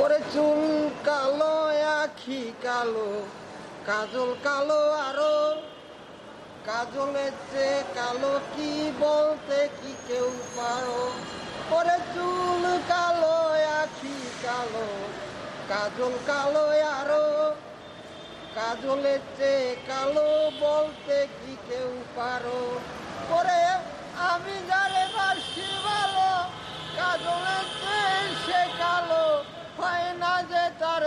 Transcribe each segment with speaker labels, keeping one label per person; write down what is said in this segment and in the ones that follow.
Speaker 1: করে চুল কালো, আখি কালো, কাজল কালো আরও। কাজলের চেয়ে কালো কি বলতে কি কেউ পারো? করে চুল কালো, আখি কালো, কাজল কালো আরও। কাজলের চেয়ে কালো বলতে কি কেউ পারো? করে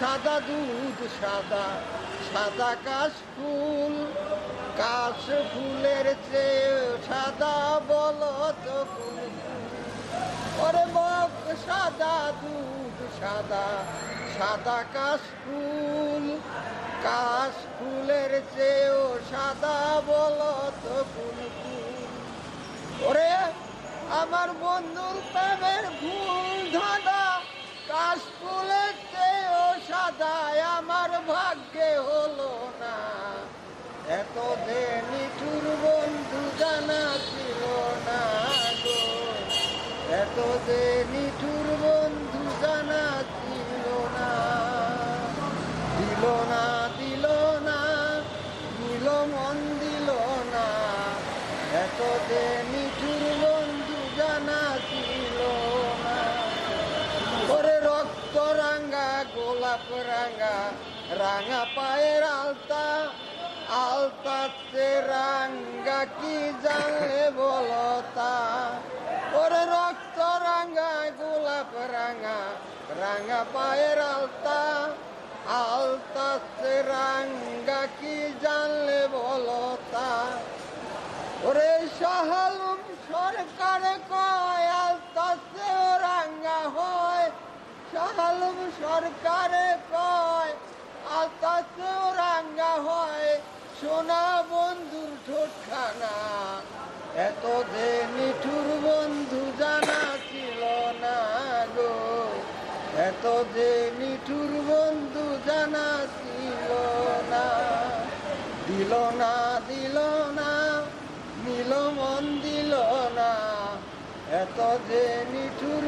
Speaker 1: সাদা দুধ, সাদা সাদা কাশ ফুল, কাশ ফুলের চেয়ে সাদা বলো তো? ওরে বক, সাদা দুধ, সাদা সাদা কাশ ফুল, কাশ ফুলের চেয়েও সাদা বলো তো ফুল ওরে আমার বন্ধুর প্রেমের ফুল ধাঁধা, কাশ ফুলের সাদা আমার ভাগ্যে হলো না। এত যে নিঠুর বন্ধু জানা ছিল না গো। এত যে নিঠুর বন্ধু জানা ছিল না। দিল না দিল না, দিল মন দিল না। এত যে নিঠুর বন্ধু জানা ছিল না ওরে রক্ত রাঙ্গা গোলাপ রাঙ্গা রাঙা পায়ের আলতা। আলতাতে রাঙ্গা কি জানলে বলতা ওরে রক্ত রাঙ্গা গোলাপ রাঙ্গা রাঙা পায়ের আলতা। আলতাতে রাঙ্গা কি জানলে বলতা ওরে সাহালুম সরকার কয় সাহালুম সরকারে কয় আলতাছে রাঙ্গা হয়, সোনা বন্ধুর ঠোঁটখানা। এত যে নিঠুর বন্ধু জানা ছিল না গো। এত যে নিঠুর বন্ধু জানা ছিল না। দিল না দিল না, নীল মন দিল না। এত যে নিঠুর